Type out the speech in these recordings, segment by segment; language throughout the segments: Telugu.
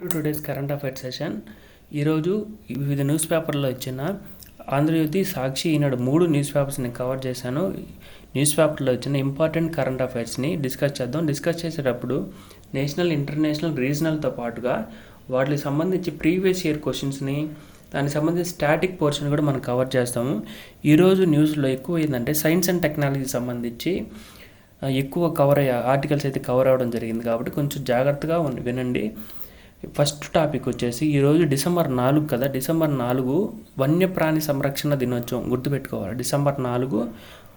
To today's current affairs session ఈరోజు వివిధ న్యూస్ పేపర్లో ఇచ్చిన ఆంధ్రజ్యోతి సాక్షి ఈనాడు మూడు న్యూస్ పేపర్స్ని కవర్ చేశాను. న్యూస్ పేపర్లో వచ్చిన ఇంపార్టెంట్ కరెంట్ అఫైర్స్ని డిస్కస్ చేద్దాం. డిస్కస్ చేసేటప్పుడు నేషనల్ ఇంటర్నేషనల్ రీజనల్తో పాటుగా వాటికి సంబంధించి ప్రీవియస్ ఇయర్ క్వశ్చన్స్ని దానికి సంబంధించి స్టాటిక్ పోర్షన్ కూడా మనం కవర్ చేస్తాము. ఈరోజు న్యూస్లో ఎక్కువ ఏంటంటే సైన్స్ అండ్ టెక్నాలజీకి సంబంధించి ఎక్కువ కవర్ అయ్యే ఆర్టికల్స్ అయితే కవర్ అవ్వడం జరిగింది కాబట్టి కొంచెం జాగ్రత్తగా ఉండి వినండి. ఫస్ట్ టాపిక్ వచ్చేసి ఈరోజు డిసెంబర్ నాలుగు కదా డిసెంబర్ నాలుగు వన్యప్రాణి సంరక్షణ దినోత్సవం గుర్తుపెట్టుకోవాలి. డిసెంబర్ నాలుగు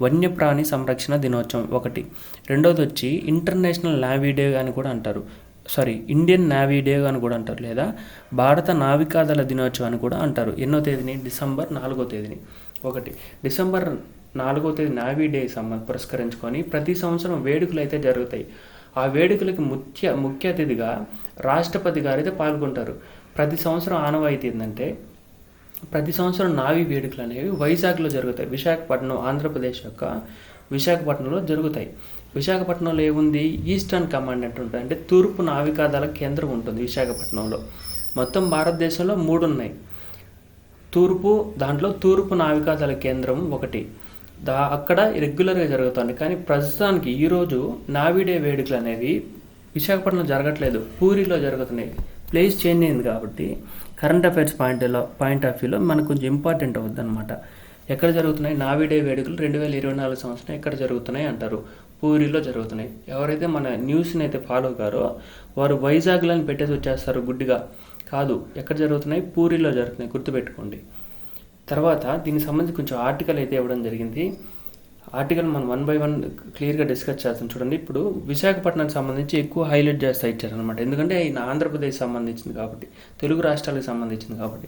వన్యప్రాణి సంరక్షణ దినోత్సవం ఒకటి. రెండోది వచ్చి ఇంటర్నేషనల్ నావీ డే అని కూడా అంటారు. సారీ ఇండియన్ నావీ డే అని కూడా అంటారు లేదా? భారత నావికాదళ దినోత్సవం అని కూడా అంటారు. ఎన్నో తేదీని? డిసెంబర్ నాలుగో తేదీని. ఒకటి. డిసెంబర్ నాలుగో తేదీ నావీ డే సంబంధ పురస్కరించుకొని ప్రతి సంవత్సరం వేడుకలు అయితే జరుగుతాయి. ఆ వేడుకలకి ముఖ్య ముఖ్య అతిథిగా రాష్ట్రపతి గారు అయితే పాల్గొంటారు. ప్రతి సంవత్సరం ఆనవాయితీ ఏంటంటే ప్రతి సంవత్సరం నావీ వేడుకలు అనేవి వైజాగ్లో జరుగుతాయి. విశాఖపట్నం ఆంధ్రప్రదేశ్ యొక్క విశాఖపట్నంలో జరుగుతాయి. విశాఖపట్నంలో ఏముంది? ఈస్టర్న్ కమాండ్ అంటే ఉంటుంది. అంటే తూర్పు నావికాదళ కేంద్రం ఉంటుంది విశాఖపట్నంలో. మొత్తం భారతదేశంలో మూడు ఉన్నాయి. తూర్పు దాంట్లో తూర్పు నావికాదళ కేంద్రం ఒకటి. దా అక్కడ రెగ్యులర్గా జరుగుతుంది. కానీ ప్రస్తుతానికి ఈరోజు నావిడే వేడుకలు అనేవి విశాఖపట్నంలో జరగట్లేదు. పూరిలో జరుగుతున్నాయి. ప్లేస్ చేంజ్ అయింది కాబట్టి కరెంట్ అఫైర్స్ పాయింట్లో పాయింట్ ఆఫ్ వ్యూలో మనకు కొంచెం ఇంపార్టెంట్ అవుద్ది అనమాట ఎక్కడ జరుగుతున్నాయి? నావిడే వేడుకలు రెండు వేల ఇరవై నాలుగు సంవత్సరం ఎక్కడ జరుగుతున్నాయి అంటారు? పూరిలో జరుగుతున్నాయి. ఎవరైతే మన న్యూస్ని అయితే ఫాలో కారో వారు వైజాగ్లో అని పెట్టేసి వచ్చేస్తారు గుడ్డిగా. కాదు ఎక్కడ జరుగుతున్నాయి? పూరిలో జరుగుతున్నాయి. గుర్తుపెట్టుకోండి. తర్వాత దీనికి సంబంధించి కొంచెం ఆర్టికల్ అయితే ఇవ్వడం జరిగింది. ఆర్టికల్ మనం వన్ బై వన్ క్లియర్గా డిస్కస్ చేస్తాం చూడండి. ఇప్పుడు విశాఖపట్నానికి సంబంధించి ఎక్కువ హైలైట్ చేస్తా ఇచ్చారనమాట ఎందుకంటే ఆయన ఆంధ్రప్రదేశ్ సంబంధించింది కాబట్టి తెలుగు రాష్ట్రాలకు సంబంధించింది కాబట్టి.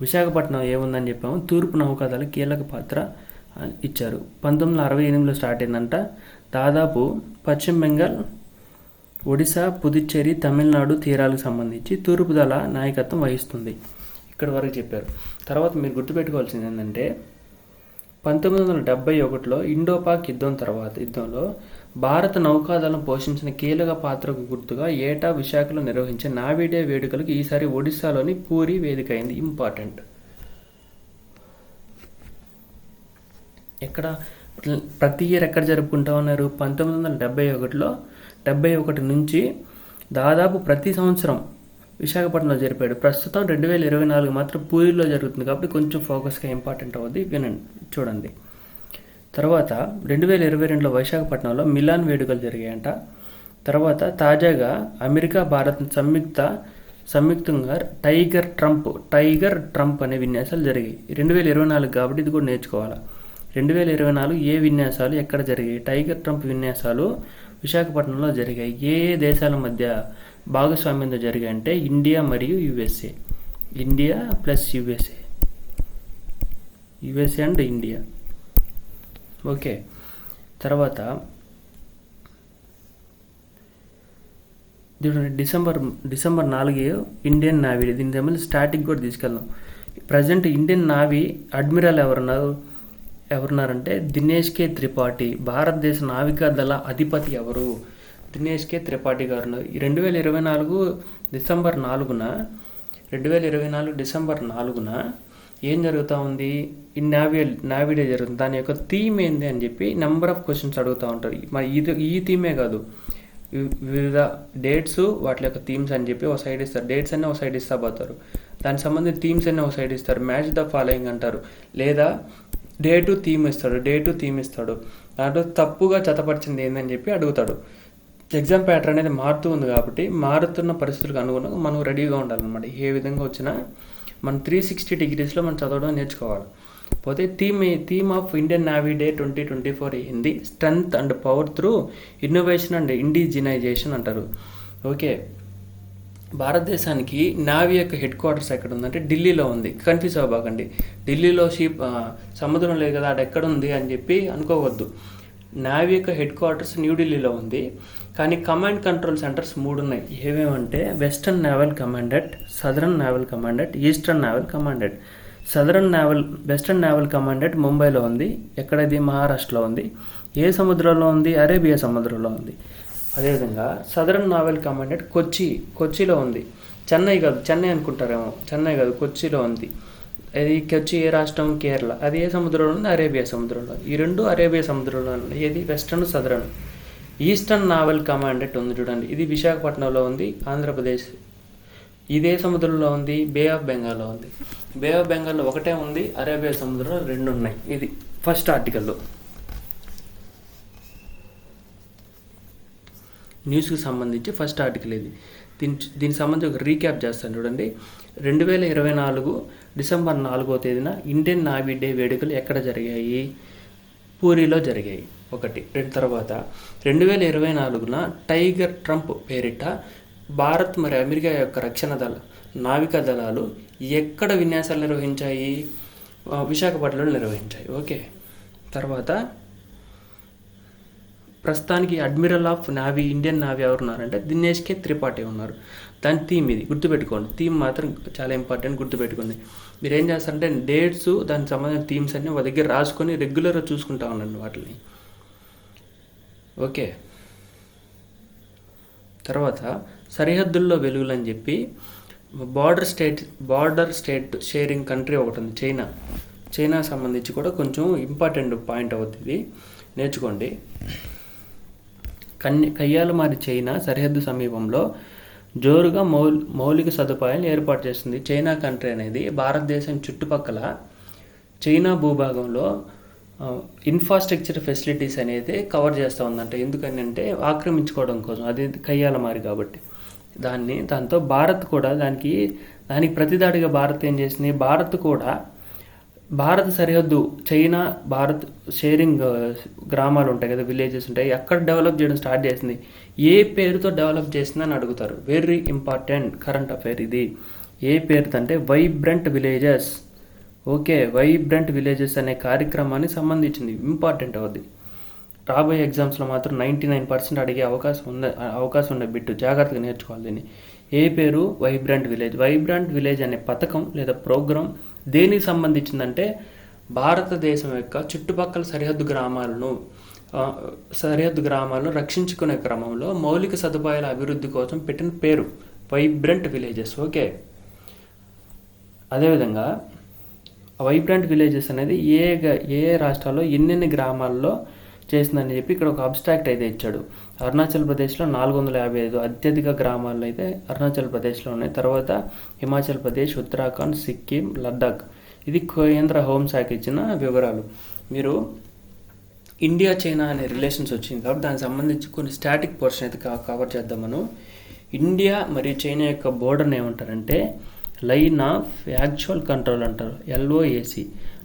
విశాఖపట్నం ఏముందని చెప్పాము. తూర్పు నౌకాదళ కీలక పాత్ర ఇచ్చారు. పంతొమ్మిది వందల అరవై ఎనిమిదిలో స్టార్ట్ అయిందంట. దాదాపు పశ్చిమ బెంగాల్ ఒడిశా పుదుచ్చేరి తమిళనాడు తీరాలకు సంబంధించి తూర్పు దళ నాయకత్వం వహిస్తుంది. ఇక్కడ వరకు చెప్పారు. తర్వాత మీరు గుర్తుపెట్టుకోవాల్సింది ఏంటంటే పంతొమ్మిది వందల డెబ్బై ఒకటిలో ఇండోపాక్ యుద్ధం తర్వాత యుద్ధంలో భారత నౌకాదళం పోషించిన కీలక పాత్రకు గుర్తుగా ఏటా విశాఖలో నిర్వహించే నావిడే వేడుకలకు ఈసారి ఒడిశాలోని పూరి వేదిక అయింది ఇంపార్టెంట్. ఎక్కడ? ప్రతి ఇయర్ ఎక్కడ జరుపుకుంటా ఉన్నారు? పంతొమ్మిది వందల డెబ్బై ఒకటిలో డెబ్బై ఒకటి నుంచి దాదాపు ప్రతి సంవత్సరం విశాఖపట్నంలో జరిపాడు. ప్రస్తుతం రెండు వేల ఇరవై నాలుగు మాత్రం పూరిలో జరుగుతుంది కాబట్టి కొంచెం ఫోకస్గా ఇంపార్టెంట్ అవుద్ది. వినండి చూడండి. తర్వాత రెండు వేల ఇరవై రెండులో విశాఖపట్నంలో మిలాన్ వేడుకలు జరిగాయంట. తర్వాత తాజాగా అమెరికా భారత్ సంయుక్త సంయుక్తంగా టైగర్ ట్రంప్ టైగర్ ట్రంప్ అనే విన్యాసాలు జరిగాయి. రెండు వేల ఇరవై నాలుగు కాబట్టి ఇది కూడా నేర్చుకోవాలి? రెండు వేల ఇరవై నాలుగు ఏ విన్యాసాలు ఎక్కడ జరిగాయి? టైగర్ ట్రంప్ విన్యాసాలు విశాఖపట్నంలో జరిగాయి. ఏ ఏ దేశాల మధ్య భాగస్వామ్యంతో జరిగాయి అంటే ఇండియా మరియు USA. India plus USA. USA and India. Okay. తర్వాత చూడండి డిసెంబర్ డిసెంబర్ నాలుగు ఇండియన్ నావీ. దీని సంబంధించి స్టార్టింగ్ కూడా తీసుకెళ్దాం. ప్రజెంట్ ఇండియన్ నావీ అడ్మిరల్ ఎవరున్నారు? ఎవరున్నారంటే దినేష్ కే త్రిపాఠి. భారతదేశ నావికా దళ అధిపతి ఎవరు? దినేష్ కే త్రిపాఠి గారు రెండు వేల ఇరవై నాలుగు డిసెంబర్ నాలుగున రెండు వేల ఇరవై నాలుగు డిసెంబర్ నాలుగున ఏం జరుగుతూ ఉంది? ఈ నావీ నావిడే జరుగుతుంది. దాని యొక్క థీమ్ ఏంది అని చెప్పి నెంబర్ ఆఫ్ క్వశ్చన్స్ అడుగుతూ ఉంటారు. మరి ఇది ఈ థీమే కాదు. వివిధ డేట్స్ వాటి యొక్క థీమ్స్ అని చెప్పి ఒక సైడ్ ఇస్తారు. డేట్స్ అన్నీ ఒక సైడ్ ఇస్తా పోతారు. దానికి సంబంధించిన థీమ్స్ అన్నీ ఒక సైడ్ ఇస్తారు. మ్యాచ్ ద ఫాలోయింగ్ అంటారు. లేదా డే టు థీమ్ ఇస్తాడు. డే టు థీమ్ ఇస్తాడు. దాంట్లో తప్పుగా చతపరిచింది ఏందని చెప్పి అడుగుతాడు. ఎగ్జామ్ ప్యాటర్న్ అనేది మారుతూ ఉంది కాబట్టి మారుతున్న పరిస్థితులకు అనుగుణంగా మనం రెడీగా ఉండాలన్నమాట. ఏ విధంగా వచ్చినా మనం త్రీ సిక్స్టీ డిగ్రీస్లో మనం చదవడం నేర్చుకోవాలి. పోతే theme theme of Indian navy day twenty twenty four Hindi strength and power through innovation and indigenisation అంటారు. ఓకే. భారతదేశానికి నావీ యొక్క హెడ్ క్వార్టర్స్ ఎక్కడ ఉందంటే ఢిల్లీలో ఉంది. కన్ఫ్యూజ్ అవ్వబాకండి ఢిల్లీలో షీప్ సముద్రం లేదు కదా అది ఎక్కడ ఉంది అని చెప్పి అనుకోవద్దు. నావీ యొక్క హెడ్ క్వార్టర్స్ న్యూఢిల్లీలో ఉంది. కానీ కమాండ్ కంట్రోల్ సెంటర్స్ మూడు ఉన్నాయి ఏమేమంటే western naval command southern naval command eastern naval command southern naval western naval command ముంబైలో ఉంది ఎక్కడది? మహారాష్ట్రలో ఉంది. ఏ సముద్రంలో ఉంది? అరేబియా సముద్రంలో ఉంది. అదేవిధంగా సదరన్ నావెల్ కమాండెడ్ కొచ్చి కొచ్చిలో ఉంది. చెన్నై కాదు చెన్నై అనుకుంటారేమో. చెన్నై కాదు కొచ్చిలో ఉంది. అది కొచ్చి ఏ రాష్ట్రం? కేరళ అది ఏ సముద్రంలో ఉంది? అరేబియా సముద్రంలో ఈ రెండు అరేబియా సముద్రంలో ఉన్నాయి. ఏది? Western southern eastern naval command ఉంది చూడండి. ఇది విశాఖపట్నంలో ఉంది ఆంధ్రప్రదేశ్. ఇదే సముద్రంలో ఉంది బే ఆఫ్ బెంగాల్లో ఉంది. బే ఆఫ్ బెంగాల్లో ఒకటే ఉంది అరేబియా సముద్రంలో రెండు ఉన్నాయి. ఇది ఫస్ట్ ఆర్టికల్లో న్యూస్కి సంబంధించి ఫస్ట్ ఆర్టికల్ ఇది. దీని దీనికి సంబంధించి ఒక రీక్యాప్ చేస్తాను చూడండి. రెండు వేల ఇరవై నాలుగు డిసెంబర్ నాలుగో తేదీన ఇండియన్ నావీ డే వేడుకలు ఎక్కడ జరిగాయి? పూరిలో జరిగాయి. ఒకటి. రెండు తర్వాత రెండు వేల ఇరవై నాలుగున టైగర్ ట్రంప్ పేరిట భారత్ మరి అమెరికా యొక్క రక్షణ దళ నావికా దళాలు ఎక్కడ విన్యాసాలు నిర్వహించాయి? విశాఖపట్నంలో నిర్వహించాయి. ఓకే. తర్వాత ప్రస్తుతానికి admiral of navy Indian navy ఎవరు ఉన్నారంటే దినేష్ కే త్రిపాఠి ఉన్నారు. దాని థీమ్ ఇది. గుర్తుపెట్టుకోండి. థీమ్ మాత్రం చాలా ఇంపార్టెంట్ గుర్తుపెట్టుకోండి. మీరు ఏం చేస్తారంటే డేట్స్ దానికి సంబంధించిన థీమ్స్ అన్నీ ఒక దగ్గర రాసుకొని రెగ్యులర్గా చూసుకుంటా ఉండండి వాటిని. ఓకే. తర్వాత సరిహద్దుల్లో వెలుగులు అని చెప్పి border state border state sharing country ఒకటి ఉంది చైనా. చైనా సంబంధించి కూడా కొంచెం ఇంపార్టెంట్ పాయింట్ అవుతుంది. నేర్చుకోండి. కన్య కయ్యాలమారి చైనా సరిహద్దు సమీపంలో జోరుగా మౌల్ మౌలిక సదుపాయాలు ఏర్పాటు చేస్తుంది. చైనా కంట్రీ అనేది భారతదేశం చుట్టుపక్కల చైనా భూభాగంలో ఇన్ఫ్రాస్ట్రక్చర్ ఫెసిలిటీస్ అనేది కవర్ చేస్తూ ఉందంట. ఎందుకని అంటే ఆక్రమించుకోవడం కోసం. అది కయ్యాలమారి కాబట్టి. దాన్ని దాంతో భారత్ కూడా దానికి దానికి ప్రతిదాడిగా భారత్ ఏం చేసింది? భారత్ కూడా భారత సరిహద్దు చైనా భారత్ షేరింగ్ గ్రామాలు ఉంటాయి కదా విలేజెస్ ఉంటాయి. ఎక్కడ డెవలప్ చేయడం స్టార్ట్ చేసింది? ఏ పేరుతో డెవలప్ చేసిందని అడుగుతారు. వెరీ ఇంపార్టెంట్ కరెంట్ అఫైర్ ఇది. ఏ పేరుతో అంటే vibrant villages okay vibrant villages అనే కార్యక్రమాన్ని సంబంధించింది ఇంపార్టెంట్ అవుద్ది. రాబోయే ఎగ్జామ్స్లో మాత్రం నైంటీ నైన్ పర్సెంట్ అడిగే అవకాశం ఉంది అవకాశం ఉండే బిట్టు జాగ్రత్తగా నేర్చుకోవాలి దీన్ని. ఏ పేరు? వైబ్రెంట్ విలేజ్ వైబ్రెంట్ విలేజ్ అనే పథకం లేదా ప్రోగ్రాం దేనికి సంబంధించిందంటే భారతదేశం యొక్క చుట్టుపక్కల సరిహద్దు గ్రామాలను సరిహద్దు గ్రామాలను రక్షించుకునే క్రమంలో మౌలిక సదుపాయాల అభివృద్ధి కోసం పెట్టిన పేరు వైబ్రెంట్ విలేజెస్ ఓకే. అదేవిధంగా వైబ్రెంట్ విలేజెస్ అనేది ఏ ఏ రాష్ట్రాల్లో ఎన్నెన్ని గ్రామాల్లో చేసిందని చెప్పి ఇక్కడ ఒక అబ్స్ట్రాక్ట్ అయితే ఇచ్చాడు. అరుణాచల్ ప్రదేశ్లో నాలుగు వందల యాభై ఐదు అత్యధిక గ్రామాల్లో అయితే అరుణాచల్ ప్రదేశ్లో ఉన్నాయి. తర్వాత హిమాచల్ ప్రదేశ్ ఉత్తరాఖండ్ సిక్కిం లద్దాఖ్. ఇది కేంద్ర హోంశాఖ ఇచ్చిన వివరాలు. మీరు ఇండియా చైనా అనే రిలేషన్స్ వచ్చింది కాబట్టి దానికి సంబంధించి కొన్ని స్టాటిక్ పోర్షన్ అయితే కవర్ చేద్దామను ఇండియా మరియు చైనా యొక్క బోర్డర్ని ఏమంటారంటే లైన్ ఆఫ్ యాక్చువల్ కంట్రోల్ అంటారు ఎల్ఓఏసి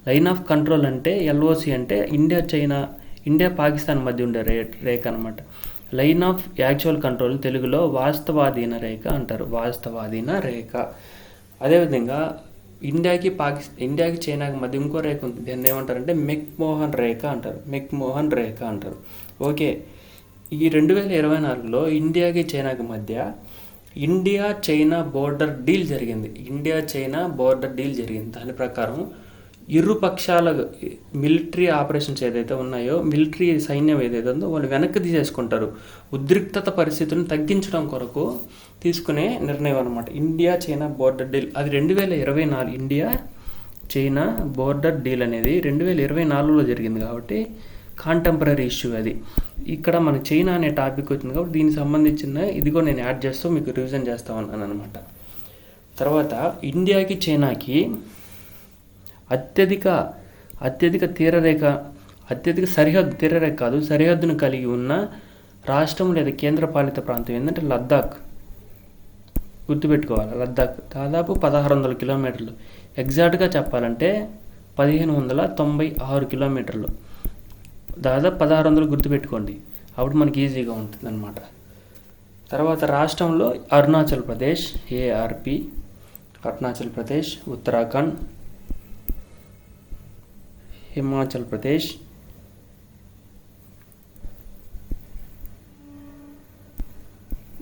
లైన్ ఆఫ్ కంట్రోల్ అంటే ఎల్ఓసి అంటే ఇండియా చైనా ఇండియా పాకిస్తాన్ మధ్య ఉండే రే రేఖ అనమాట లైన్ ఆఫ్ యాక్చువల్ కంట్రోల్ తెలుగులో వాస్తవాధీన రేఖ అంటారు వాస్తవాధీన రేఖ. అదేవిధంగా ఇండియాకి పాకిస్తాన్ ఇండియాకి చైనాకి మధ్య ఇంకో రేఖ ఉంది దాన్ని ఏమంటారంటే మెక్మోహన్ రేఖ అంటారు మెక్మోహన్ రేఖ అంటారు. ఓకే ఈ రెండు వేల ఇరవై నాలుగులో ఇండియాకి చైనాకి మధ్య ఇండియా చైనా బోర్డర్ డీల్ జరిగింది. ఇండియా చైనా బోర్డర్ డీల్ జరిగింది. దాని ప్రకారం ఇరు పక్షాల మిలిటరీ ఆపరేషన్స్ ఏదైతే ఉన్నాయో మిలిటరీ సైన్యం ఏదైతే ఉందో వాళ్ళు వెనక్కి తీసేసుకుంటారు. ఉద్రిక్తత పరిస్థితులను తగ్గించడం కొరకు తీసుకునే నిర్ణయం అనమాట ఇండియా చైనా బోర్డర్ డీల్. అది రెండు వేల ఇరవై నాలుగు ఇండియా చైనా బోర్డర్ డీల్ అనేది రెండు వేల ఇరవై నాలుగులో జరిగింది కాబట్టి కాంటెంపరీ ఇష్యూ అది. ఇక్కడ మన చైనా అనే టాపిక్ వచ్చింది కాబట్టి దీనికి సంబంధించిన ఇది కూడా నేను యాడ్ చేస్తూ మీకు రివిజన్ చేస్తా ఉన్నాను అనమాట తర్వాత ఇండియాకి చైనాకి అత్యధిక అత్యధిక తీరరేఖ అత్యధిక సరిహద్దు తీరరేఖ కాదు సరిహద్దును కలిగి ఉన్న రాష్ట్రం లేదా కేంద్రపాలిత ప్రాంతం ఏంటంటే లద్దాఖ్ గుర్తుపెట్టుకోవాలి లద్దాఖ్ దాదాపు పదహారు వందల కిలోమీటర్లు. ఎగ్జాక్ట్గా చెప్పాలంటే పదిహేను వందల తొంభై ఆరు కిలోమీటర్లు. దాదాపు పదహారు వందలు గుర్తుపెట్టుకోండి. అప్పుడు మనకి ఈజీగా ఉంటుంది అనమాట తర్వాత రాష్ట్రంలో అరుణాచల్ ప్రదేశ్ ఏఆర్పి అరుణాచల్ ప్రదేశ్ ఉత్తరాఖండ్ హిమాచల్ ప్రదేశ్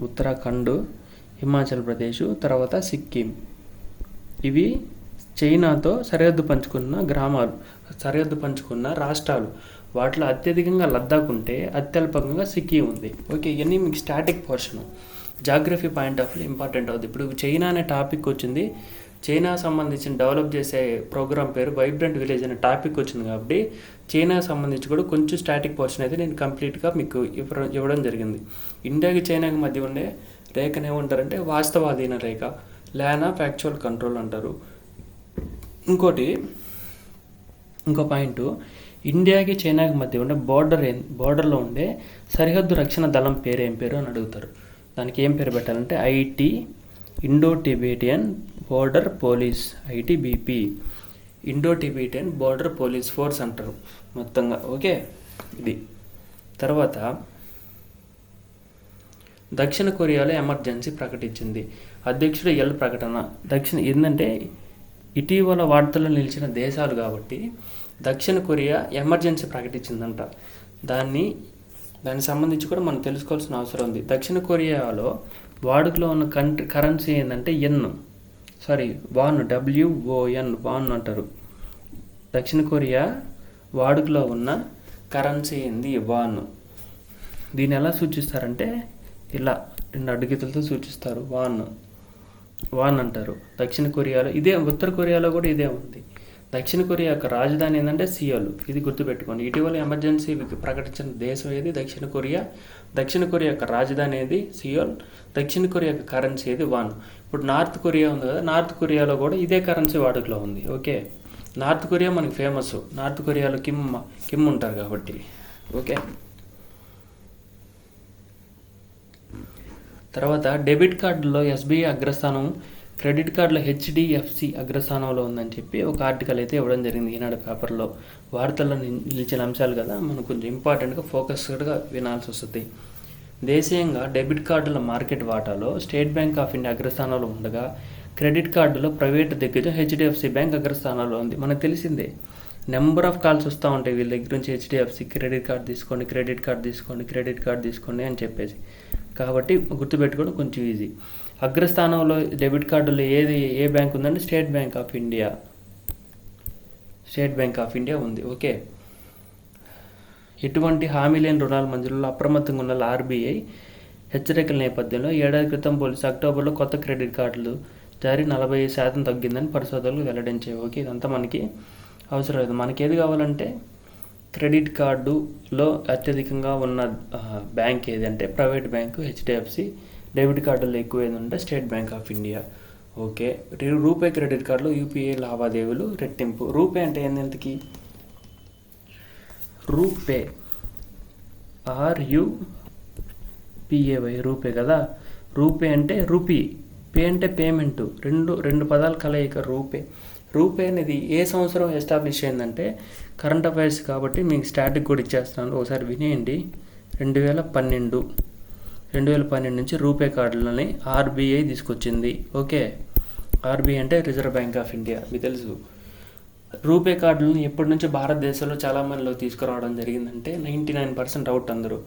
ఉత్తరాఖండ్ హిమాచల్ ప్రదేశ్ తర్వాత సిక్కిం. ఇవి చైనాతో సరిహద్దు పంచుకున్న గ్రామాలు సరిహద్దు పంచుకున్న రాష్ట్రాలు. వాటిలో అత్యధికంగా లద్దాఖ్ ఉంటే అత్యల్పంగా సిక్కిం ఉంది. ఓకే ఇవన్నీ మీకు static portion geography point of view important అవుతుంది ఇప్పుడు చైనా అనే టాపిక్ వచ్చింది. చైనా సంబంధించిన డెవలప్ చేసే ప్రోగ్రామ్ పేరు వైబ్రెంట్ విలేజ్ అనే టాపిక్ వచ్చింది కాబట్టి చైనా సంబంధించి కూడా కొంచెం స్టాటిక్ పోర్షన్ అయితే నేను కంప్లీట్గా మీకు ఇవ్వడం ఇవ్వడం జరిగింది. ఇండియాకి చైనాకి మధ్య ఉండే రేఖను ఏమంటారంటే వాస్తవాధీన రేఖ ల్యాన్ ఆఫ్ యాక్చువల్ కంట్రోల్ అంటారు. ఇంకోటి ఇంకో పాయింట్ ఇండియాకి చైనాకి మధ్య ఉండే బార్డర్ ఏం బార్డర్లో ఉండే సరిహద్దు రక్షణ దళం పేరు ఏం పేరు అని అడుగుతారు. దానికి ఏం పేరు పెట్టాలంటే IT Indo Tibetan border police ITBP Indo Tibetan border police force అంటారు మొత్తంగా. ఓకే? ఇది. తర్వాత దక్షిణ కొరియాలో ఎమర్జెన్సీ ప్రకటించింది. అధ్యక్షుడు ఎల్ ప్రకటన. దక్షిణ ఏంటంటే ఇటీవల వార్తల్లో నిలిచిన దేశాలు కాబట్టి దక్షిణ కొరియా ఎమర్జెన్సీ ప్రకటించిందంట. దాన్ని దానికి సంబంధించి కూడా మనం తెలుసుకోవాల్సిన అవసరం ఉంది. దక్షిణ కొరియాలో వాడుకలో ఉన్న కంట్రీ కరెన్సీ ఏంటంటే N. Sorry won WON won అంటారు. దక్షిణ కొరియా వాడుకలో ఉన్న కరెన్సీ ఏంది? వాన్. దీన్ని ఎలా సూచిస్తారంటే ఇలా రెండు అడుగుతులతో సూచిస్తారు. వాన్. వాన్ అంటారు. దక్షిణ కొరియాలో ఇదే ఉత్తర కొరియాలో కూడా ఇదే ఉంది. దక్షిణ కొరియా యొక్క రాజధాని ఏంటంటే సియోల్. ఇది గుర్తుపెట్టుకోండి. ఇటీవల ఎమర్జెన్సీ ప్రకటించిన దేశం ఏది? దక్షిణ కొరియా. దక్షిణ కొరియా యొక్క రాజధాని ఏది? సియోల్. దక్షిణ కొరియా యొక్క కరెన్సీ ఏది? వాన్ ఇప్పుడు నార్త్ కొరియా ఉంది కదా నార్త్ కొరియాలో కూడా ఇదే కరెన్సీ వాడుకలో ఉంది. ఓకే? నార్త్ కొరియా మనకి ఫేమస్ నార్త్ కొరియాలో కిమ్ కిమ్ ఉంటారు కాబట్టి. ఓకే? తర్వాత డెబిట్ కార్డులో ఎస్బీఐ అగ్రస్థానం క్రెడిట్ కార్డులో హెచ్డిఎఫ్సి అగ్రస్థానంలో ఉందని చెప్పి ఒక ఆర్టికల్ అయితే ఇవ్వడం జరిగింది ఈనాడు పేపర్లో. వార్తల్లో నిలిచిన అంశాలు కదా మనం కొంచెం ఇంపార్టెంట్గా ఫోకస్డ్గా వినాల్సి వస్తుంది. దేశీయంగా డెబిట్ కార్డుల మార్కెట్ వాటాలో స్టేట్ బ్యాంక్ ఆఫ్ ఇండియా అగ్రస్థానంలో ఉండగా క్రెడిట్ కార్డులో ప్రైవేట్ దిగ్గజం హెచ్డిఎఫ్సి బ్యాంక్ అగ్రస్థానంలో ఉంది. మనకు తెలిసిందే నెంబర్ ఆఫ్ కాల్స్ వస్తూ ఉంటాయి. వీళ్ళ దగ్గర నుంచి హెచ్డిఎఫ్సి క్రెడిట్ కార్డ్ తీసుకోండి క్రెడిట్ కార్డ్ తీసుకోండి క్రెడిట్ కార్డ్ తీసుకోండి అని చెప్పేసి. కాబట్టి గుర్తుపెట్టుకోవడం కొంచెం ఈజీ. అగ్రస్థానంలో డెబిట్ కార్డులో ఏది ఏ బ్యాంక్ ఉందంటే State Bank of India. State Bank of India ఉంది. ఓకే. ఎటువంటి హామీ లేని రుణాల మంజూరులో అప్రమత్తంగా ఉన్న ఆర్బీఐ హెచ్చరికల నేపథ్యంలో ఏడాది క్రితం పోలీసు అక్టోబర్లో కొత్త క్రెడిట్ కార్డులు జారీ నలభై శాతం తగ్గిందని పరిశోధనలు వెల్లడించాయి. ఓకే ఇదంతా మనకి అవసరం లేదు. మనకి ఏది కావాలంటే క్రెడిట్ కార్డులో అత్యధికంగా ఉన్న బ్యాంక్ ఏది అంటే ప్రైవేట్ బ్యాంకు హెచ్డిఎఫ్సి డెబిట్ కార్డుల్లో ఎక్కువ ఏది ఉంటే State Bank of India. Okay. RuPay credit కార్డులో యూపీఐ లావాదేవీలు రెట్టింపు. రూపే అంటే ఏంటంతకి RuPay. R U P A Y RuPay కదా? రూపే అంటే రూపీ. పే అంటే పేమెంట్. రెండు రెండు పదాలు కలయిక రూపే. రూపే అనేది ఏ సంవత్సరం ఎస్టాబ్లిష్ అయిందంటే కరెంట్ అఫైర్స్ కాబట్టి మీకు స్టాటిక్ కూడా ఇచ్చేస్తున్నాను ఒకసారి వినేయండి. రెండు వేల పన్నెండు. రెండు వేల పన్నెండు నుంచి రూపే కార్డులని ఆర్బీఐ తీసుకొచ్చింది. ఓకే? ఆర్బీఐ అంటే రిజర్వ్ బ్యాంక్ ఆఫ్ ఇండియా మీకు తెలుసు. రూపే కార్డులను ఎప్పటి నుంచి భారతదేశంలో చాలా మందిలో తీసుకురావడం జరిగిందంటే నైంటీ నైన్ పర్సెంట్ అవుట్ అందరూ.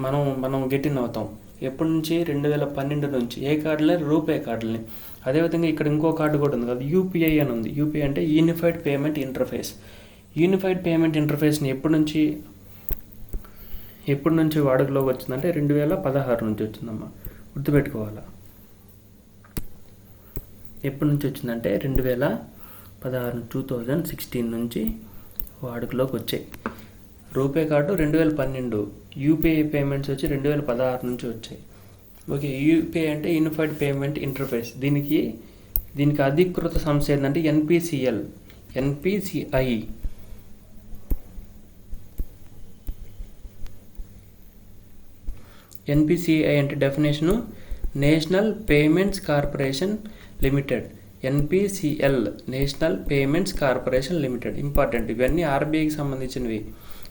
మనం మనం గెటిన్ అవుతాం. ఎప్పటి నుంచి? రెండు వేల పన్నెండు నుంచి. ఏ కార్డులే? రూపే కార్డులని అదేవిధంగా ఇక్కడ ఇంకో కార్డు కూడా ఉంది కదా యూపీఐ అని ఉంది. యూపీఐ అంటే unified payment interface unified payment ఇంటర్ఫేస్ని ఎప్పటి నుంచి ఎప్పటి నుంచి వాడుకలోకి వచ్చిందంటే రెండు వేల పదహారు నుంచి వచ్చిందమ్మా. గుర్తుపెట్టుకోవాలా? ఎప్పటి నుంచి వచ్చిందంటే రెండు వేల పదహారు టూ థౌజండ్ సిక్స్టీన్ నుంచి వాడుకలోకి వచ్చాయి. రూపే కార్డు రెండు వేల పన్నెండు. యూపీఐ పేమెంట్స్ వచ్చి రెండు వేల పదహారు నుంచి వచ్చాయి. ఓకే యూపీఐ అంటే యూనిఫైడ్ పేమెంట్ ఇంటర్ఫేస్. దీనికి దీనికి అధికృత సంస్థ ఏంటంటే ఎన్పిసిఎల్. ఎన్పిసిఐ. ఎన్పిసిఐ అంటే definition national payments corporation limited. NPCL national payments corporation limited. Important. ఇవన్నీ ఆర్బీఐకి సంబంధించినవి.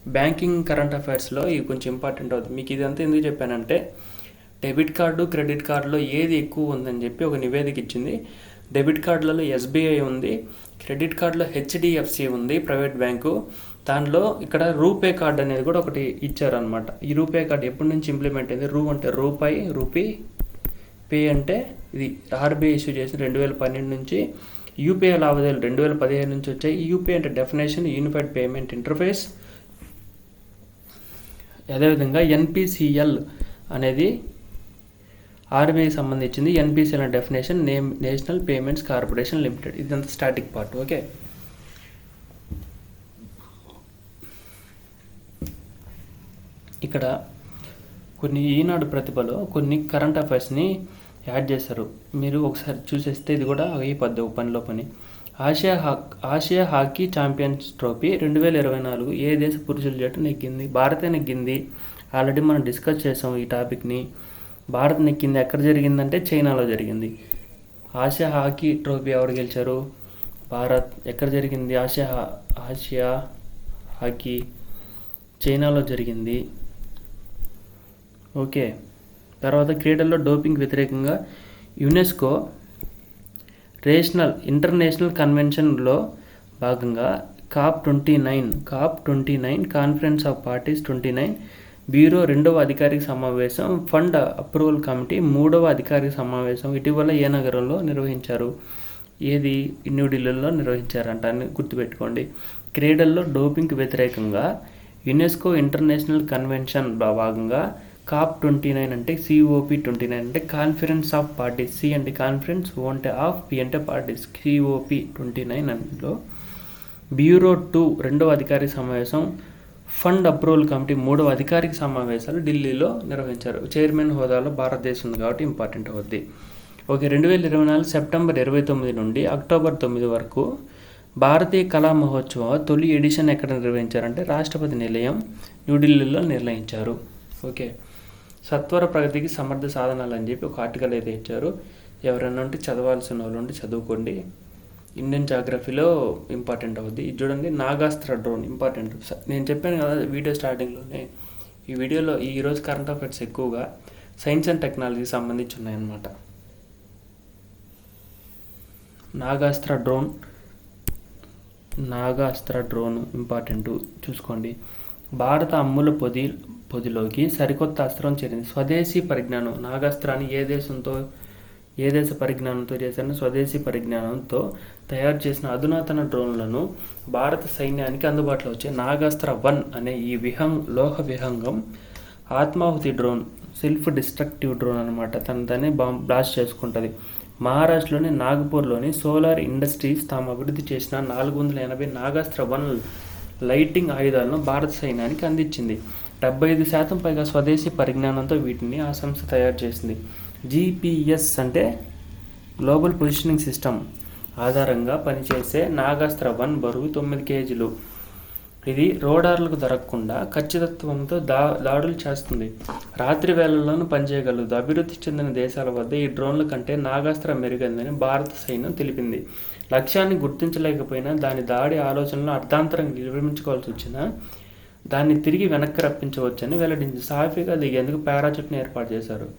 బ్యాంకింగ్ కరెంట్ అఫైర్స్లో ఇవి కొంచెం ఇంపార్టెంట్ అవుతుంది. మీకు ఇదంతా ఎందుకు చెప్పానంటే డెబిట్ కార్డు క్రెడిట్ కార్డులో ఏది ఎక్కువ ఉందని చెప్పి ఒక నివేదిక ఇచ్చింది. డెబిట్ కార్డులలో ఎస్బీఐ ఉంది. క్రెడిట్ కార్డులో హెచ్డిఎఫ్సి ఉంది ప్రైవేట్ బ్యాంకు. దాంట్లో ఇక్కడ రూపే కార్డ్ అనేది కూడా ఒకటి ఇచ్చారనమాట ఈ రూపే కార్డ్ ఎప్పటి నుంచి ఇంప్లిమెంట్ అయింది? రూ అంటే రూపాయి రూపీ పే అంటే ఇది ఆర్బీఐ ఇష్యూ చేసిన రెండు వేల పన్నెండు నుంచి. యూపీఐ లావాదేవీలు రెండు వేల పదిహేను నుంచి వచ్చాయి. యూపీఐ అంటే డెఫినేషన్ యూనిఫైడ్ పేమెంట్ ఇంటర్ఫేస్ అదేవిధంగా ఎన్పిసిఎల్ అనేది ఆర్బీఐ సంబంధించింది. NPCL definition name national payments corporation limited ఇదంతా స్టాటిక్ పార్ట్ ఓకే ఇక్కడ కొన్ని ఈనాడు ప్రతిభలో కొన్ని కరెంట్ అఫైర్స్ని యాడ్ చేశారు. మీరు ఒకసారి చూసేస్తే ఇది కూడా అయిపోద్ది ఒక పనిలో పని Asia hock Asia hockey champions trophy రెండు వేల ఇరవై నాలుగు ఏ దేశ పురుషుల జట్టు నెగ్గింది? భారతే నెగ్గింది. ఆల్రెడీ మనం డిస్కస్ చేసాం ఈ టాపిక్ని భారత్ నెక్కింది ఎక్కడ జరిగిందంటే చైనాలో జరిగింది. ఆసియా హాకీ ట్రోఫీ ఎవరు గెలిచారు? భారత్. ఎక్కడ జరిగింది? ఆసియా ఆసియా హాకీ చైనాలో జరిగింది. ఓకే. తర్వాత క్రీడల్లో డోపింగ్ వ్యతిరేకంగా యునెస్కో రేషనల్ ఇంటర్నేషనల్ కన్వెన్షన్లో భాగంగా COP twenty nine COP twenty nine conference of parties twenty nine bureau రెండవ అధికారిక సమావేశం ఫండ్ అప్రూవల్ కమిటీ మూడవ అధికారిక సమావేశం ఇటీవల ఏ నగరంలో నిర్వహించారు. ఏది? న్యూఢిల్లీలో నిర్వహించారంట అని గుర్తుపెట్టుకోండి. క్రీడల్లో డోపింగ్కి వ్యతిరేకంగా యునెస్కో ఇంటర్నేషనల్ కన్వెన్షన్ భాగంగా కాప్ ట్వంటీ నైన్ అంటే సిఓపి ట్వంటీ నైన్ అంటే కాన్ఫరెన్స్ ఆఫ్ పార్టీస్. సి అంటే కాన్ఫరెన్స్ ఓ అంటే ఆఫ్ పి అంటే పార్టీస్. సిఓపి ట్వంటీ నైన్ అందులో బ్యూరో టూ రెండవ అధికారిక సమావేశం ఫండ్ అప్రూవల్ కమిటీ మూడవ అధికారిక సమావేశాలు ఢిల్లీలో నిర్వహించారు. చైర్మన్ హోదాలో భారతదేశం ఉంది కాబట్టి ఇంపార్టెంట్ అవుద్ది. ఓకే రెండు వేల ఇరవై నాలుగు సెప్టెంబర్ ఇరవై తొమ్మిది నుండి అక్టోబర్ తొమ్మిది వరకు భారతీయ కళా మహోత్సవ తొలి ఎడిషన్ ఎక్కడ నిర్వహించారంటే రాష్ట్రపతి నిలయం న్యూఢిల్లీలో నిర్ణయించారు. ఓకే సత్వర ప్రగతికి సమర్థ సాధనాలు అని చెప్పి ఒక ఆర్టికల్ అయితే ఇచ్చారు. ఎవరైనా ఉంటే చదవాల్సిన వాళ్ళు ఉంటే చదువుకోండి. ఇండియన్ జాగ్రఫీలో ఇంపార్టెంట్ అవుద్ది. ఇది చూడండి నాగాస్త్ర డ్రోన్ ఇంపార్టెంట్. నేను చెప్పాను కదా వీడియో స్టార్టింగ్లోనే. ఈ వీడియోలో ఈ రోజు కరెంట్ అఫైర్స్ ఎక్కువగా సైన్స్ అండ్ టెక్నాలజీకి సంబంధించి ఉన్నాయన్నమాట. Nagastra drone Nagastra drone important చూసుకోండి. భారత అమ్ముల పొది పొదిలోకి సరికొత్త అస్త్రం చేరింది. స్వదేశీ పరిజ్ఞానం నాగాస్త్రాన్ని ఏ దేశంతో ఏ దేశ పరిజ్ఞానంతో చేసిన స్వదేశీ పరిజ్ఞానంతో తయారు చేసిన అధునాతన డ్రోన్లను భారత సైన్యానికి అందుబాటులో వచ్చే నాగాస్త్ర వన్ అనే ఈ విహంగ్ లోహ విహంగం ఆత్మాహుతి డ్రోన్ సెల్ఫ్ డిస్ట్రక్టివ్ డ్రోన్ అనమాట తన దాన్ని బాంబ్ బ్లాస్ట్ చేసుకుంటుంది. మహారాష్ట్రలోని నాగపూర్లోని సోలార్ ఇండస్ట్రీస్ తాము అభివృద్ధి చేసిన నాలుగు వందల ఎనభై నాగాస్త్ర వన్ లైటింగ్ ఆయుధాలను భారత సైన్యానికి అందించింది. డెబ్బై ఐదు శాతం పైగా స్వదేశీ పరిజ్ఞానంతో వీటిని ఆ సంస్థ తయారు చేసింది. జీపీఎస్ అంటే గ్లోబల్ పొజిషనింగ్ సిస్టమ్ ఆధారంగా పనిచేసే నాగాస్త్ర వన్ బరువు తొమ్మిది కేజీలు. ఇది రోడార్లకు దొరకకుండా ఖచ్చితత్వంతో దా దాడులు చేస్తుంది. రాత్రి వేళల్లోనూ పనిచేయగలదు. అభివృద్ధి చెందిన దేశాల వద్ద ఈ డ్రోన్ల కంటే నాగాస్త్ర మెరుగైందని భారత సైన్యం తెలిపింది. లక్ష్యాన్ని గుర్తించలేకపోయినా దాని దాడి ఆలోచనలు అర్ధాంతరంగా నిర్వహించుకోవాల్సి వచ్చినా దాన్ని తిరిగి వెనక్కి రప్పించవచ్చని వెల్లడించింది. సాఫీగా దిగేందుకు పారాచూట్ని ఏర్పాటు చేశారు.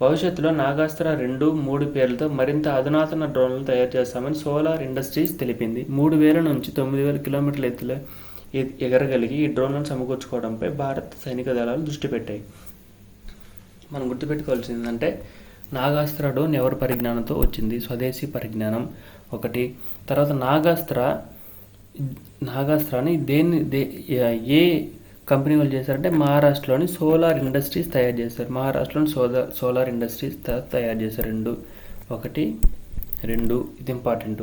భవిష్యత్తులో నాగాస్త్ర రెండు మూడు పేర్లతో మరింత అధునాతన డ్రోన్లు తయారు చేస్తామని సోలార్ ఇండస్ట్రీస్ తెలిపింది. మూడు వేల నుంచి తొమ్మిది వేల కిలోమీటర్ల ఎత్తులో ఎగరగలిగి ఈ డ్రోన్లను సమకూర్చుకోవడంపై భారత సైనిక దళాలు దృష్టి పెట్టాయి. మనం గుర్తుపెట్టుకోవాల్సింది ఏంటంటే నాగాస్త్ర డ్రోన్ ఎవరి పరిజ్ఞానంతో వచ్చింది? స్వదేశీ పరిజ్ఞానం ఒకటి. తర్వాత నాగాస్త్ర నాగాస్త్రాన్ని దేన్ని దే ఏ కంపెనీ వాళ్ళు చేశారంటే మహారాష్ట్రలోని సోలార్ ఇండస్ట్రీస్ తయారు చేశారు. మహారాష్ట్రలోని సోలార్ సోలార్ ఇండస్ట్రీస్ తయారు చేశారు. రెండు ఒకటి రెండు ఇది ఇంపార్టెంట్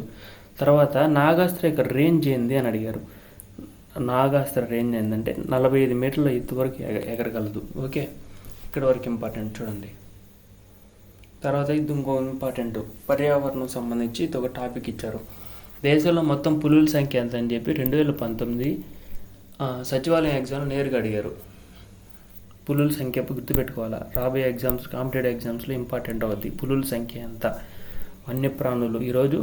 తర్వాత నాగాస్త్ర యొక్క రేంజ్ ఏంది అని అడిగారు. నాగాస్త్ర రేంజ్ ఏంటంటే నలభై ఐదు మీటర్ల ఎత్తు వరకు ఎగ- ఎగరగలదు. ఓకే? ఇక్కడ వరకు ఇంపార్టెంట్ చూడండి. తర్వాత ఇది ఇంకో ఇంపార్టెంట్ పర్యావరణం సంబంధించి ఇది ఒక టాపిక్ ఇచ్చారు. దేశంలో మొత్తం పులుల సంఖ్య ఎంత అని చెప్పి రెండు వేల పంతొమ్మిది సచివాలయం ఎగ్జామ్ నేరుగా అడిగారు. పులుల సంఖ్య గుర్తుపెట్టుకోవాలా? రాబోయే ఎగ్జామ్స్ కాంపిటేటివ్ ఎగ్జామ్స్లో ఇంపార్టెంట్ అవుద్ది. పులుల సంఖ్య ఎంత? వన్యప్రాణులు. ఈరోజు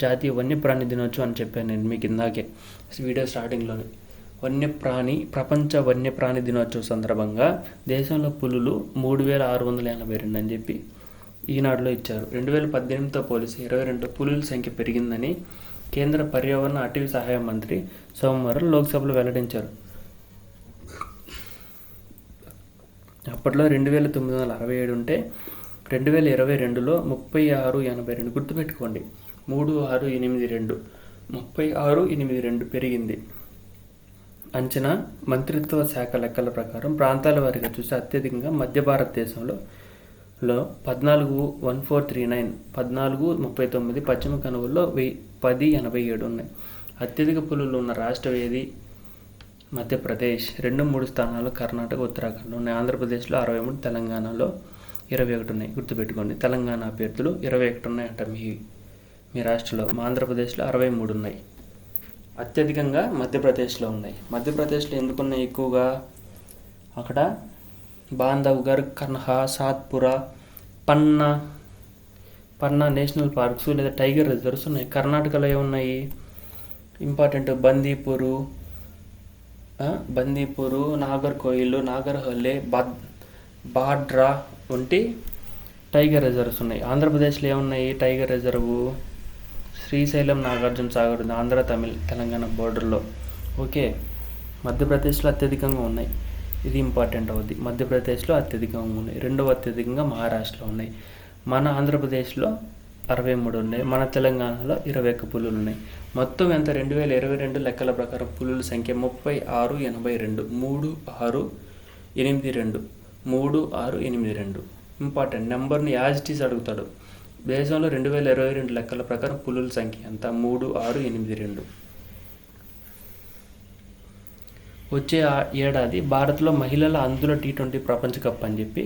జాతీయ వన్యప్రాణి దినోత్సవం అని చెప్పాను నేను మీకు ఇందాకే. వీడియో స్టార్టింగ్లోనే. వన్యప్రాణి ప్రపంచ వన్యప్రాణి దినోత్సవం సందర్భంగా దేశంలో పులులు మూడు వేల ఆరు వందల ఎనభై రెండు అని చెప్పి ఈనాడులో ఇచ్చారు. రెండు వేల పద్దెనిమిదితో పోలిసి ఇరవై రెండు పులుల సంఖ్య పెరిగిందని కేంద్ర పర్యావరణ అటవీ సహాయ మంత్రి సోమవారం లోక్సభలో వెల్లడించారు. అప్పట్లో రెండు వేల తొమ్మిది వందల అరవై ఏడు ఉంటే రెండు వేల ఇరవై రెండులో ముప్పై ఆరు ఎనభై రెండు గుర్తుపెట్టుకోండి. మూడు ఆరు ఎనిమిది రెండు ముప్పై ఆరు ఎనిమిది రెండు పెరిగింది. అంచనా మంత్రిత్వ శాఖ లెక్కల ప్రకారం ప్రాంతాల వారిగా చూస్తే అత్యధికంగా మధ్య భారతదేశంలో లో పద్నాలుగు వన్ ఫోర్ త్రీ నైన్ పద్నాలుగు ముప్పై తొమ్మిది పశ్చిమ కనుగోలులో వెయ్యి పది ఎనభై ఏడు ఉన్నాయి. అత్యధిక పులులు ఉన్న రాష్ట్రం ఏది? మధ్యప్రదేశ్. రెండు మూడు స్థానాలు కర్ణాటక ఉత్తరాఖండ్ ఉన్నాయి. ఆంధ్రప్రదేశ్లో అరవై మూడు తెలంగాణలో ఇరవై ఒకటి ఉన్నాయి. గుర్తుపెట్టుకోండి తెలంగాణ అభ్యర్థులు ఇరవై ఒకటి ఉన్నాయంట మీ మీ రాష్ట్రంలో మా ఆంధ్రప్రదేశ్లో అరవై మూడు ఉన్నాయి. అత్యధికంగా మధ్యప్రదేశ్లో ఉన్నాయి. మధ్యప్రదేశ్లో ఎందుకున్నాయి ఎక్కువగా? అక్కడ బాంధవ్గర్ కన్హా సాత్పురా పన్నా పన్నా నేషనల్ పార్క్స్ లేదా టైగర్ రిజర్వ్స్ ఉన్నాయి. కర్ణాటకలో ఏమున్నాయి? ఇంపార్టెంట్ బందీపూరు బందీపూరు నాగర్కోయిల్ నాగర్హోలే బద్ బాడ్రా వంటి టైగర్ రిజర్వ్స్ ఉన్నాయి. ఆంధ్రప్రదేశ్లో ఏమున్నాయి? టైగర్ రిజర్వ్ శ్రీశైలం నాగార్జున సాగర్ ఉంది ఆంధ్ర తమిళ తెలంగాణ బోర్డర్లో. ఓకే. మధ్యప్రదేశ్లో అత్యధికంగా ఉన్నాయి. ఇది ఇంపార్టెంట్ అవుద్ది. మధ్యప్రదేశ్లో అత్యధికంగా ఉన్నాయి. రెండవ అత్యధికంగా మహారాష్ట్రలో ఉన్నాయి. మన ఆంధ్రప్రదేశ్లో అరవై మూడు ఉన్నాయి. మన తెలంగాణలో ఇరవై ఒక్క పులులు ఉన్నాయి. మొత్తం ఎంత? రెండు వేల ఇరవై రెండు లెక్కల ప్రకారం పులుల సంఖ్య ముప్పై ఆరు ఎనభై రెండు. మూడు ఆరు ఎనిమిది రెండు. మూడు ఆరు ఎనిమిది రెండు. ఇంపార్టెంట్. నెంబర్ని యాజ్ ఇట్ ఈస్ అడుగుతాడు. దేశంలో రెండు వేల ఇరవై రెండు లెక్కల ప్రకారం పులుల సంఖ్య ఎంత? మూడు ఆరు ఎనిమిది రెండు. వచ్చే ఏడాది భారత్లో మహిళల అందుల టీ ట్వంటీ ప్రపంచ కప్ అని చెప్పి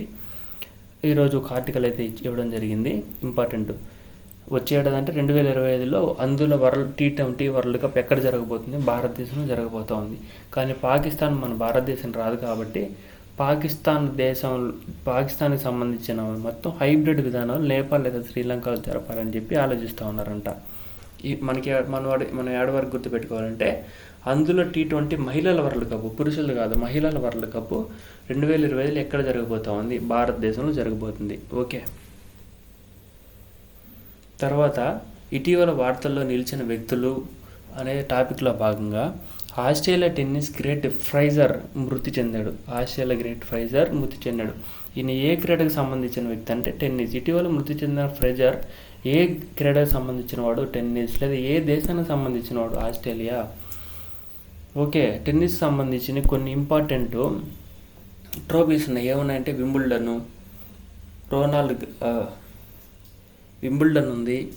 ఈరోజు ఒక ఆర్టికల్ అయితే ఇవ్వడం జరిగింది. ఇంపార్టెంట్. వచ్చే ఏడాది అంటే రెండు వేల ఇరవై ఐదులో అందులో world T twenty world cup ఎక్కడ జరగబోతుంది? భారతదేశంలో జరగబోతూ ఉంది. కానీ పాకిస్తాన్ మన భారతదేశం రాదు కాబట్టి పాకిస్తాన్ దేశం పాకిస్తాన్కి సంబంధించిన మొత్తం హైబ్రిడ్ విధానాలు నేపాల్ లేదా శ్రీలంకలో జరపాలని చెప్పి ఆలోచిస్తూ ఉన్నారంట. ఈ మనకి మన వాడి మనం ఏడ వరకు గుర్తుపెట్టుకోవాలంటే అందులో టీ ట్వంటీ మహిళల వరల్డ్ కప్ పురుషులు కాదు మహిళల వరల్డ్ కప్ రెండు వేల ఇరవై ఐదులో ఎక్కడ జరగబోతా ఉంది? భారతదేశంలో జరగబోతుంది. ఓకే. తర్వాత ఇటీవల వార్తల్లో నిలిచిన వ్యక్తులు అనే టాపిక్లో భాగంగా ఆస్ట్రేలియా టెన్నిస్ గ్రేట్ ఫ్రైజర్ మృతి చెందాడు. ఆస్ట్రేలియా గ్రేట్ ఫ్రైజర్ మృతి చెందాడు. ఈయన ఏ క్రీడకు సంబంధించిన వ్యక్తి అంటే టెన్నిస్. ఇటీవల మృతి చెందిన ఫ్రైజర్ ఏ క్రీడకు సంబంధించిన వాడు? టెన్నిస్. లేదా ఏ దేశానికి సంబంధించిన వాడు? ఆస్ట్రేలియా. ఓకే టెన్నిస్ సంబంధించిన కొన్ని ఇంపార్టెంట్ ట్రోఫీస్ ఉన్నాయి. ఏమున్నాయంటే వింబుల్డను రోనాల్డ్ వింబుల్డన్ ఉంది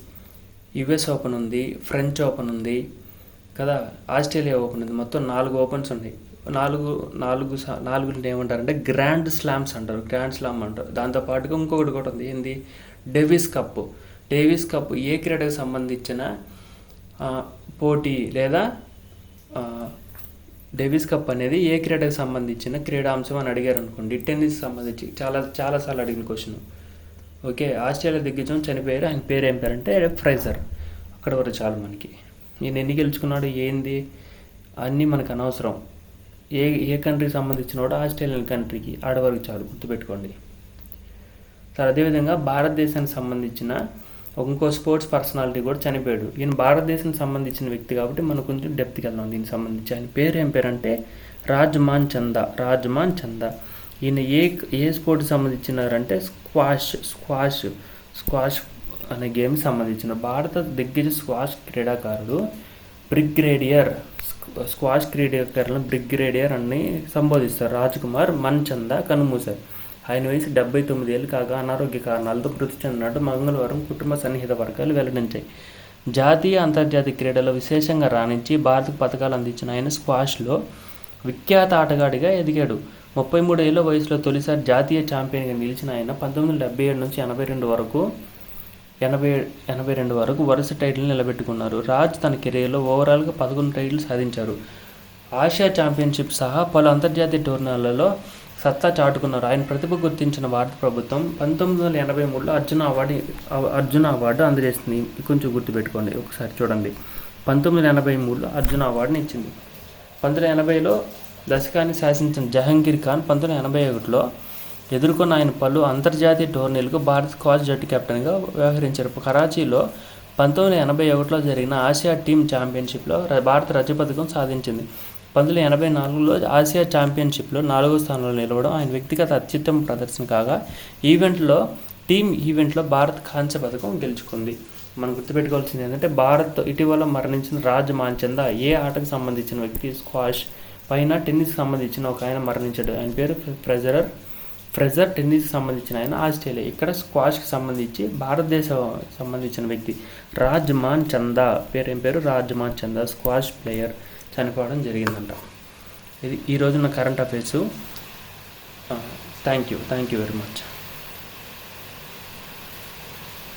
యుఎస్ ఓపెన్ ఉంది ఫ్రెంచ్ ఓపెన్ ఉంది కదా ఆస్ట్రేలియా ఓపెన్ ఉంది. మొత్తం నాలుగు ఓపెన్స్ ఉన్నాయి. నాలుగు నాలుగు సా- నాలుగు ఏమంటారంటే గ్రాండ్ స్లామ్స్ అంటారు. గ్రాండ్ స్లామ్ అంటారు. దాంతోపాటుగా ఇంకొకటి కూడా ఉంది. ఏంది? డేవిస్ కప్ డేవిస్ కప్ ఏ క్రీడకు సంబంధించిన పోటీ లేదా డేవిస్ కప్ అనేది ఏ క్రీడకు సంబంధించిన క్రీడాంశం అని అడిగారు అనుకోండి. టెన్నిస్ సంబంధించి చాలా చాలాసార్లు అడిగిన క్వశ్చన్ ఓకే ఆస్ట్రేలియా దిగ్గజం చనిపోయారు. ఆయన పేరు ఏం పేరంటే ఫ్రైజర్. అక్కడ వరకు చాలు మనకి. ఈయన ఎన్ని గెలుచుకున్నాడు? ఏంది? అన్నీ మనకు అనవసరం. ఏ ఏ కంట్రీకి సంబంధించిన వాడు? ఆస్ట్రేలియన్ కంట్రీకి ఆడవరకు చాలు గుర్తుపెట్టుకోండి. సార్ అదేవిధంగా భారతదేశానికి సంబంధించిన ఇంకో స్పోర్ట్స్ పర్సనాలిటీ కూడా చనిపోయాడు. ఈయన భారతదేశానికి సంబంధించిన వ్యక్తి కాబట్టి మనం కొంచెం డెప్త్కి వెళ్దాం దీనికి సంబంధించి. ఆయన పేరు ఏం పేరు అంటే రాజ్మాన్ చందా. రాజ్మాన్ చందా. ఈయన ఏ ఏ స్పోర్ట్కి సంబంధించినారంటే స్క్వాష్ స్క్వాష్ స్క్వాష్ అనే గేమ్ సంబంధించిన భారత దిగ్గజ స్క్వాష్ క్రీడాకారుడు బ్రిగ్రేడియర్. స్క్వాష్ క్రీడాకారులను బ్రిగ్రేడియర్ అని సంబోధిస్తారు. రాజ్ కుమార్ మన్చందా కనుమూశారు ఆయన వయసు డెబ్బై తొమ్మిది ఏళ్ళు కాగా అనారోగ్య కారణాలతో మృతి చెందినట్టు మంగళవారం కుటుంబ సన్నిహిత వర్గాలు వెల్లడించాయి. జాతీయ అంతర్జాతీయ క్రీడల్లో విశేషంగా రాణించి భారత్కు పథకాలు అందించిన ఆయన స్క్వాష్లో విఖ్యాత ఆటగాడిగా ఎదిగాడు. ముప్పై మూడు ఏళ్ళ వయసులో తొలిసారి జాతీయ ఛాంపియన్గా నిలిచిన ఆయన పంతొమ్మిది వందల డెబ్బై ఏడు నుంచి ఎనభై రెండు వరకు ఎనభై ఎనభై రెండు వరకు వరుస టైటిల్ నిలబెట్టుకున్నారు. రాజ్ తన కెరీర్లో ఓవరాల్గా పదకొండు టైటిల్ సాధించారు ఆసియా ఛాంపియన్షిప్ సహా పలు అంతర్జాతీయ టోర్నాలలో సత్తా చాటుకున్నారు. ఆయన ప్రతిభ గుర్తించిన భారత ప్రభుత్వం పంతొమ్మిది వందల ఎనభై మూడులో అర్జున అవార్డు అర్జున అవార్డు అందజేస్తుంది కొంచెం గుర్తుపెట్టుకోండి. ఒకసారి చూడండి. పంతొమ్మిది వందల ఎనభై మూడులో అర్జున అవార్డుని ఇచ్చింది. పంతొమ్మిది ఎనభైలో దశకాన్ని శాసించిన జహంగీర్ ఖాన్ పంతొమ్మిది వందల ఎనభై ఒకటిలో ఎదుర్కొన్న ఆయన పలు అంతర్జాతీయ టోర్నీలకు భారత్ స్క్వాష్ జట్టు కెప్టెన్గా వ్యవహరించారు. కరాచీలో పంతొమ్మిది వందల ఎనభై ఒకటిలో జరిగిన ఆసియా టీమ్ ఛాంపియన్షిప్లో భారత రజ పథకం సాధించింది. పంతొమ్మిది ఎనభై నాలుగులో ఆసియా ఛాంపియన్షిప్లో నాలుగో స్థానంలో నిలవడం ఆయన వ్యక్తిగత అత్యుత్తమ ప్రదర్శన కాగా ఈవెంట్లో టీమ్ ఈవెంట్లో భారత్ కాంస్య పథకం గెలుచుకుంది. మనం గుర్తుపెట్టుకోవాల్సింది ఏంటంటే భారత్ ఇటీవల మరణించిన రాజ్ మాంచంద ఏ ఆటకు సంబంధించిన వ్యక్తి స్క్వాష్ పైన టెన్నిస్కి సంబంధించిన ఒక ఆయన మరణించాడు. ఆయన పేరు ఫ్రెజరర్. ఫ్రెజర్ టెన్నిస్కి సంబంధించిన ఆయన ఆస్ట్రేలియా. ఇక్కడ స్క్వాష్కి సంబంధించి భారతదేశం సంబంధించిన వ్యక్తి రాజ్ మాన్ చందా పేరు ఏం పేరు? రాజ్మాన్ చందా స్క్వాష్ ప్లేయర్. చనిపోవడం జరిగిందంట. ఇది ఈ రోజున current affairs. Thank you thank you very much